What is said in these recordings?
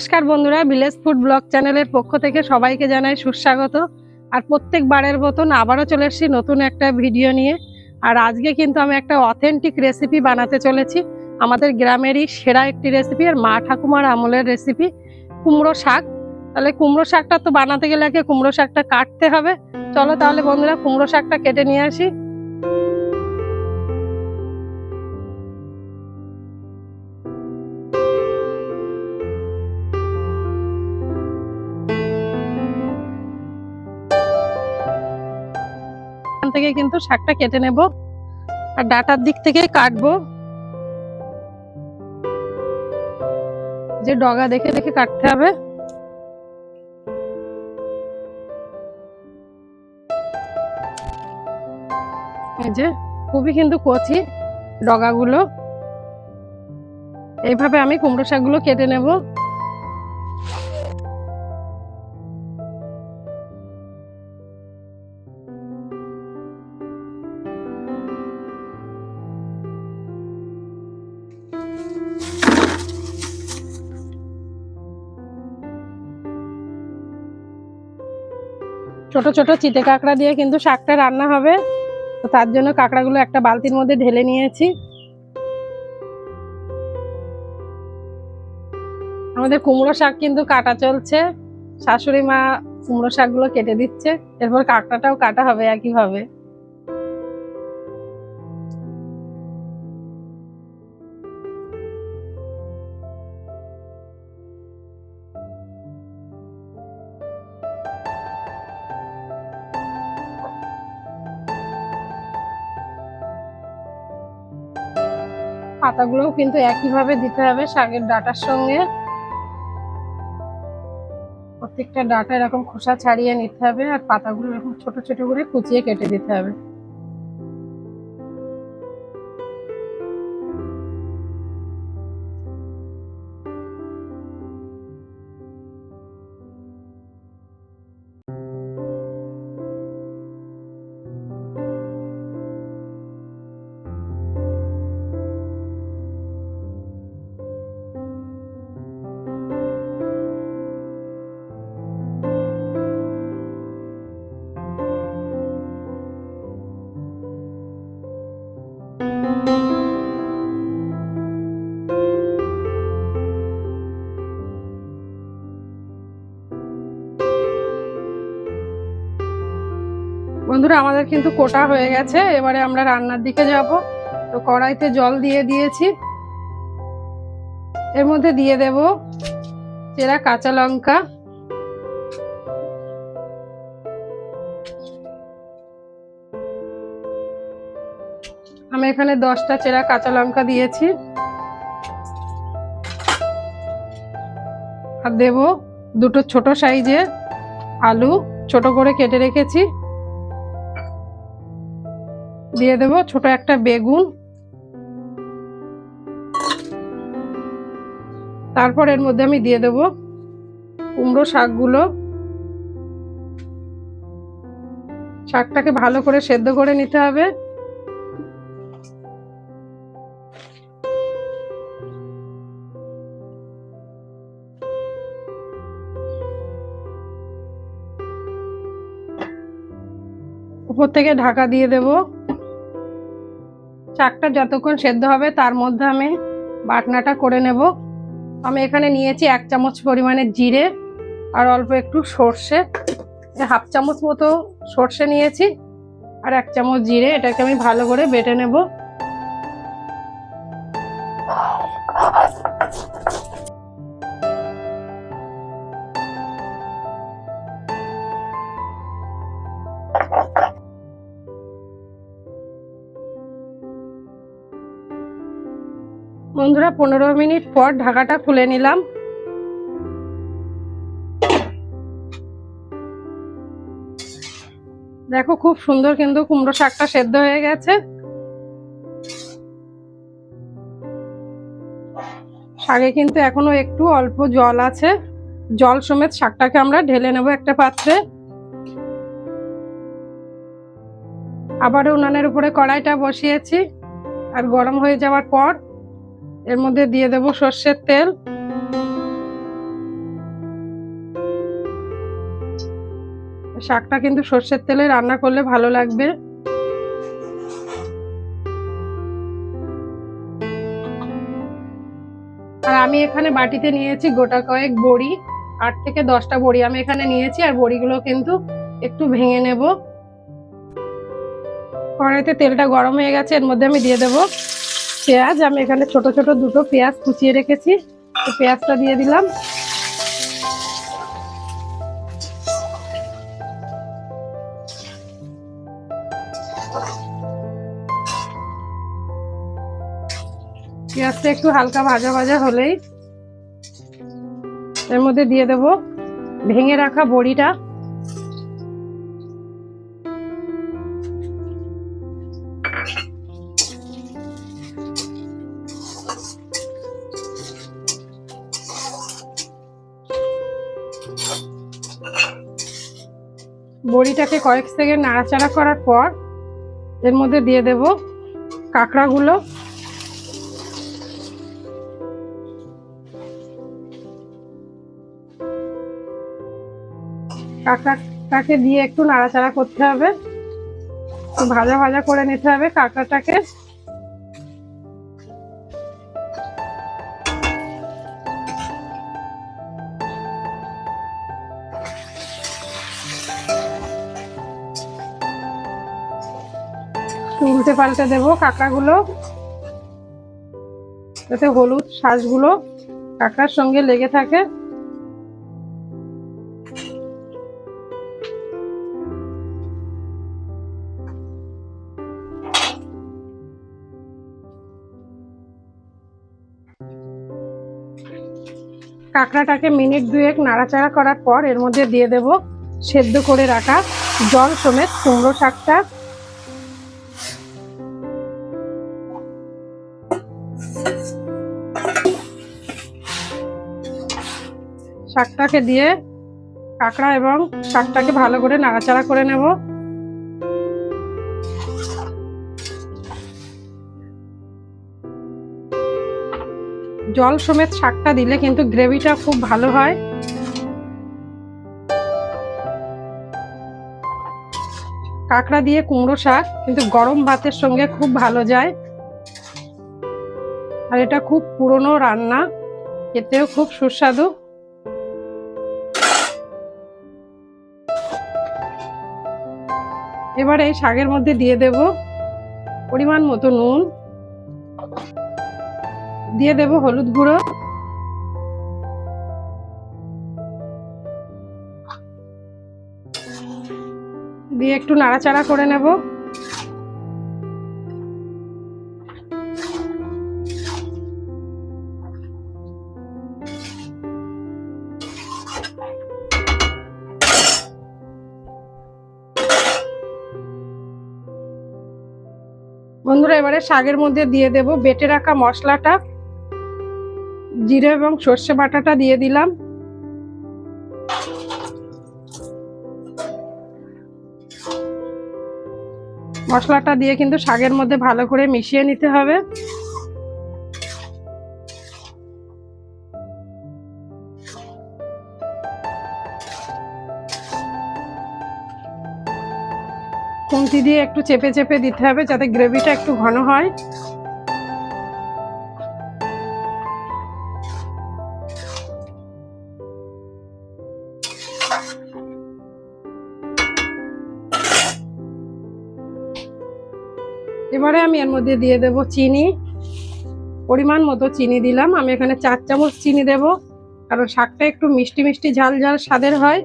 নমস্কার বন্ধুরা village food blog চ্যানেলের পক্ষ থেকে সবাইকে জানাই সুস্বাগত। আর প্রত্যেকবারের মতন আবারও চলে এসেছি নতুন একটা ভিডিও নিয়ে। আর আজকে কিন্তু আমি একটা অথেন্টিক রেসিপি বানাতে চলেছি। আমাদের গ্রামেরই সেরা একটি রেসিপি আর মা ঠাকুমার আমলের রেসিপি কুমড়ো শাক। তাহলে কুমড়ো শাকটা তো বানাতে গেলে আগে কুমড়ো শাকটা কাটতে হবে। চলো তাহলে বন্ধুরা, কুমড়ো শাকটা কেটে নিয়ে আসি। থেকে কিন্তু শাকটা কেটে নেব আর ডাটার দিক থেকে কাটবো। যে ডগা দেখে দেখে কাটতে হবে। এই যে, খুবই কিন্তু কচি ডগাগুলো। এইভাবে আমি কুমড়ো শাকগুলো কেটে নেব। ছোট ছোট চিতে কাঁকড়া দিয়ে কিন্তু শাকটা রান্না হবে। তো তার জন্য কাঁকড়াগুলো একটা বালতির মধ্যে ঢেলে নিয়েছি। আমাদের কুমড়ো শাক কিন্তু কাটা চলছে। শাশুড়ি মা কুমড়ো শাকগুলো কেটে দিচ্ছে। এরপর কাঁকড়াটাও কাটা হবে একইভাবে। পাতাগুলোও কিন্তু একইভাবে দিতে হবে শাকের ডাটার সঙ্গে। প্রত্যেকটা ডাটা এরকম খোসা ছাড়িয়ে নিতে হবে আর পাতাগুলো এরকম ছোট ছোট করে কুচিয়ে কেটে দিতে হবে। বন্ধুরা, আমাদের কিন্তু কোটা হয়ে গেছে। এবারে আমরা রান্নার দিকে যাব। তো কড়াইতে জল দিয়ে দিয়েছি। এর মধ্যে দিয়ে দেব চেরা কাঁচা লঙ্কা। আমি এখানে দশটা চেরা কাঁচা লঙ্কা দিয়েছি। আর দেব দুটো ছোট সাইজের আলু। ছোট করে কেটে রেখেছি। দিয়ে দেব ছোট একটা বেগুন। তারপর এর মধ্যে আমি দিয়ে দেব কুমড়ো শাকগুলো। শাকটাকে ভালো করে সেদ্ধ করে নিতে হবে। উপর থেকে ঢাকা দিয়ে দেবো। শাকটা যতক্ষণ সেদ্ধ হবে, তার মধ্যে আমি বাটনাটা করে নেব। আমি এখানে নিয়েছি এক চামচ পরিমাণে জিরে আর অল্প একটু সর্ষে। হাফ চামচ মতো সর্ষে নিয়েছি আর এক চামচ জিরে। এটাকে আমি ভালো করে বেটে নেব। বন্ধুরা, পনেরো মিনিট পর ঢাকাটা খুলে নিলাম। দেখো, খুব সুন্দর কিন্তু কুমড়ো শাকটা সেদ্ধ হয়ে গেছে। শাকে কিন্তু এখনও একটু অল্প জল আছে। জল সমেত শাকটাকে আমরা ঢেলে নেব একটা পাত্রে। আবার উনানের উপরে কড়াইটা বসিয়েছি। আর গরম হয়ে যাওয়ার পর এর মধ্যে দিয়ে দেব সর্ষের তেল। শাকটা কিন্তু সর্ষের তেলে রান্না করলে ভালো লাগবে। আর আমি এখানে বাটিতে নিয়েছি গোটা কয়েক বড়ি। আট থেকে দশটা বড়ি আমি এখানে নিয়েছি আর বড়িগুলো কিন্তু একটু ভেঙে নেব। কড়াইতে তেলটা গরম হয়ে গেছে, এর মধ্যে আমি দিয়ে দেবো পেঁয়াজ, আমি এখানে ছোট ছোট দুটো পেঁয়াজ কুচিয়ে রেখেছি। তো পেঁয়াজটা দিয়ে দিলাম। পেঁয়াজটা একটু হালকা ভাজা ভাজা হলেই এর মধ্যে দিয়ে দেব। ভেঙে রাখা বড়িটা। বড়িটাকে কয়েক সেকেন্ড নাড়াচাড়া করার পর এর মধ্যে দিয়ে দেব কাঁকড়াগুলো। কাঁকড়াটাকে দিয়ে একটু নাড়াচাড়া করতে হবে। ভাজা ভাজা করে নিতে হবে কাঁকড়াটাকে। একটু উল্টে পাল্টে দেবো কাঁকড়াগুলো। যাতে হলুদ শাঁসগুলো কাঁকড়ার সঙ্গে লেগে থাকে। কাঁকড়াটাকে মিনিট দুয়েক নাড়াচাড়া করার পর এর মধ্যে দিয়ে দেব সেদ্ধ করে রাখা জল সমেত কুমড়ো শাকটা। শাকটাকে দিয়ে কাঁকড়া এবং শাকটাকে ভালো করে নাড়াচাড়া করে নেব। জল সমেত শাকটা দিলে কিন্তু গ্রেভিটা খুব ভালো হয়। কাঁকড়া দিয়ে কুমড়ো শাক কিন্তু গরম ভাতের সঙ্গে খুব ভালো যায়। আর এটা খুব পুরনো রান্না, খেতেও খুব সুস্বাদু। এবার শাকের মধ্যে দিয়ে দেব পরিমাণ মতো নুন। দিয়ে দেব হলুদ গুঁড়ো। দিয়ে একটু নাড়াচাড়া করে নেব। বন্ধুরা, এবারে শাগের মধ্যে দিয়ে দেব বেটে রাখা মশলাটা। জিরে এবং সর্ষে বাটাটা দিয়ে দিলাম। মশলাটা দিয়ে কিন্তু শাগের মধ্যে ভালো করে মিশিয়ে নিতে হবে। খুন্তি দিয়ে একটু চেপে চেপে দিতে হবে যাতে গ্রেভিটা একটু ঘন হয়। এবারে আমি এর মধ্যে দিয়ে দেব চিনি। পরিমাণ মতো চিনি দিলাম। আমি এখানে চার চামচ চিনি দেব, কারণ শাকটা একটু মিষ্টি মিষ্টি ঝাল ঝাল স্বাদের হয়।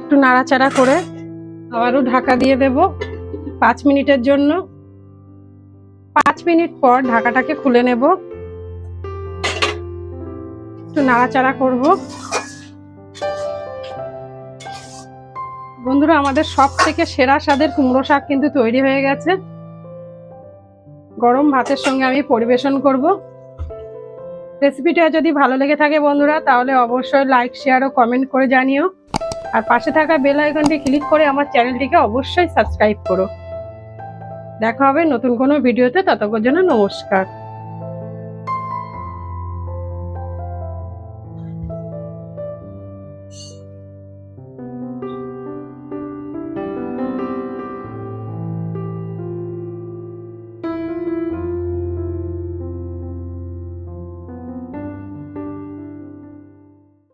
একটু নাড়াচাড়া করে আবারও ঢাকা দিয়ে দেব পাঁচ মিনিটের জন্য। পাঁচ মিনিট পর ঢাকাটাকে খুলে নেব। একটু নাড়াচাড়া করব। বন্ধুরা, আমাদের সব থেকে সেরা স্বাদের কুমড়ো শাক কিন্তু তৈরি হয়ে গেছে। গরম ভাতের সঙ্গে আমি পরিবেশন করব। রেসিপিটা যদি ভালো লেগে থাকে বন্ধুরা, তাহলে অবশ্যই লাইক শেয়ার ও কমেন্ট করে জানিও। আর পাশে থাকা বেল আইকনটি ক্লিক করে আমার চ্যানেলটিকে অবশ্যই সাবস্ক্রাইব করো। দেখা হবে নতুন কোনো ভিডিওতে ততক্ষণ জন্য নমস্কার।